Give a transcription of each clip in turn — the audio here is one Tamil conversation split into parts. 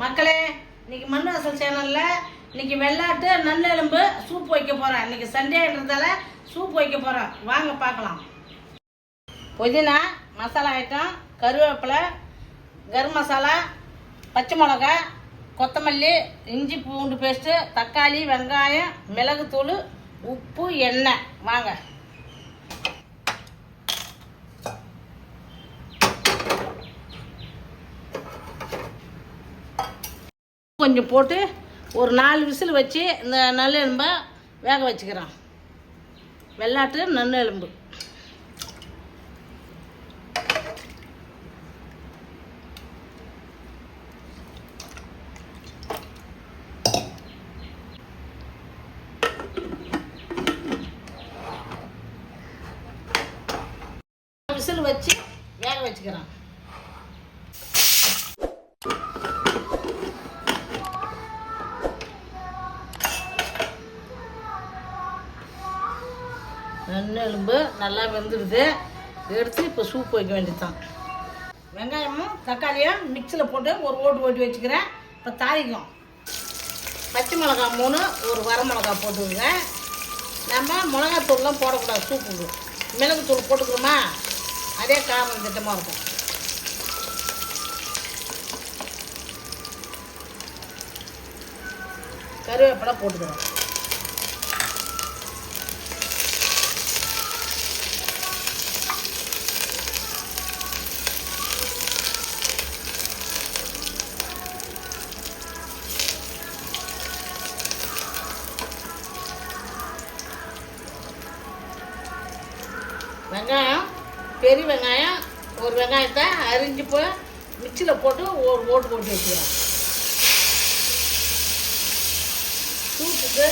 மக்களே இன்னைக்கு மண் அசல் சேனலில் இன்னைக்கு வெள்ளாட்டு நல்லெலும்பு சூப் வைக்க போகிறேன் இன்னைக்கு சண்டேன்றதால சூப் வைக்க போகிறேன் வாங்க பார்க்கலாம். புதினா மசாலா ஐட்டம் கருவேப்பிலை கரும் மசாலா பச்சை மிளகா கொத்தமல்லி இஞ்சி பூண்டு பேஸ்ட்டு தக்காளி வெங்காயம் மிளகுத்தூள் உப்பு எண்ணெய். வாங்க. கொஞ்சம் போட்டு ஒரு நாலு விசில் வச்சு இந்த நல்லெலும்பை வேக வச்சுக்கிறோம் வெள்ளாட்டு நல்லெலும்பு. விசில் வச்சு வேக வச்சுக்கிறோம் எலும்பு நல்லா வெந்துடுது எடுத்து இப்போ சூப் வைக்க வேண்டியதுதான். வெங்காயமும் தக்காளியும் மிக்சியில் போட்டு ஒரு ஓட்டு ஓட்டி வச்சுக்கிறேன். இப்போ தாளிக்கும். பச்சை மிளகா மூணு ஒரு வர மிளகா போட்டுக்கோங்க. நம்ம மிளகாத்தூள்லாம் போடக்கூடாது சூப்புக்கு மிளகுத்தூள் போட்டுக்கிறோமா? அதே காரம் திட்டமாக இருக்கும். கருவேப்பிலை போட்டுக்கிறோம். வெங்காயம் பெரிய வெங்காயம் ஒரு வெங்காயத்தை அரிஞ்சு போய் மிக்சியில் போட்டு ஒரு ஓட்டு போட்டு வச்சுக்கிறோம் சூப்புக்கு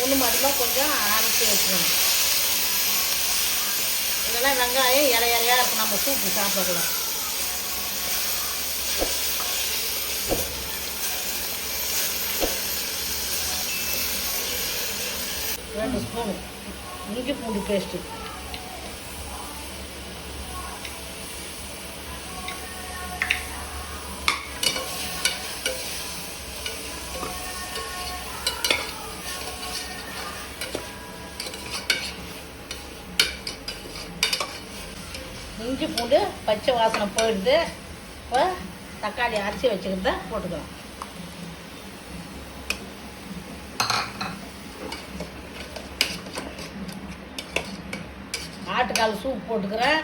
ஒன்று மட்டும்தான் கொஞ்சம் அரைச்சி வச்சுக்கணும் இல்லைன்னா வெங்காயம் இலை இலையாக இருக்கும் நம்ம சூப்பு சாப்பிடக்கூடாது ரெண்டு ஸ்பூன் இஞ்சி பூண்டு பேஸ்ட்டு இஞ்சி பூண்டு பச்சை வாசனை போயிடுது. இப்போ தக்காளி அரைச்சி வச்சுக்கிறத போட்டுக்கலாம் ஆட்டுக்கால் சூப் போட்டுக்கிறேன்.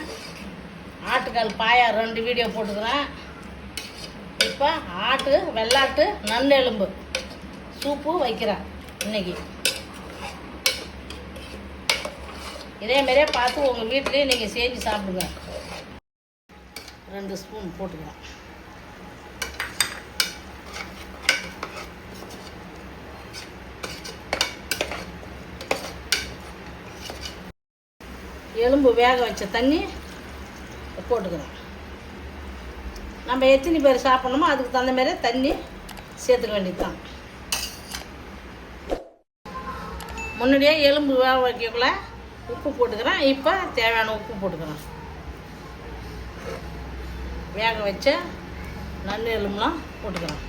ஆட்டுக்கால் பாயா ரெண்டு வீடியோ போட்டுக்கிறேன். இப்போ ஆட்டு வெள்ளாட்டு நன்னெலும்பு சூப்பு வைக்கிறேன் இன்றைக்கி இதே மாதிரியே பார்த்து உங்கள் வீட்லேயே நீங்கள் செஞ்சு சாப்பிடுங்க. ரெண்டு ஸ்பூன் போட்டுக்கிறேன். எலும்பு வேக வச்ச தண்ணி போட்டுக்கிறோம் நம்ம எத்தனை பேர் சாப்பிட்ணுமோ அதுக்கு தகுந்த மாதிரி தண்ணி சேர்த்துக்க வேண்டியது தான் முன்னாடியே எலும்பு வேக வைக்கக்குள்ள உப்பு போட்டுக்கிறேன். இப்போ தேவையான உப்பு போட்டுக்கிறேன். வேக வச்ச நன்னு எலும்புலாம் போட்டுக்கிறேன்.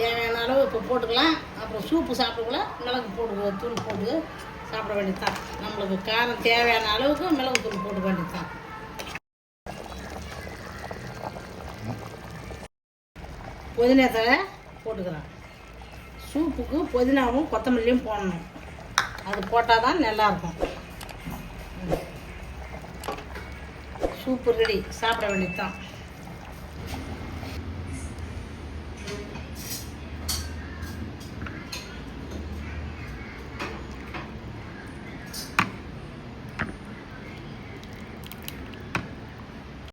தேவையான அளவு இப்போ போட்டுக்கலாம். அப்புறம் சூப்பு சாப்பிடக்குள்ள மிளகு போட்டு தூள் போட்டு சாப்பிட வேண்டியது தான் நம்மளுக்கு காரம் தேவையான அளவுக்கு மிளகு தூள் போட்டு வேண்டியது தான் புதினா தழை போட்டுக்கிறேன் சூப்புக்கு புதினாவும் கொத்தமல்லியும் போடணும். அது போட்டால் தான் நல்லாயிருக்கும். சூப்பு ரெடி சாப்பிட வேண்டியது தான்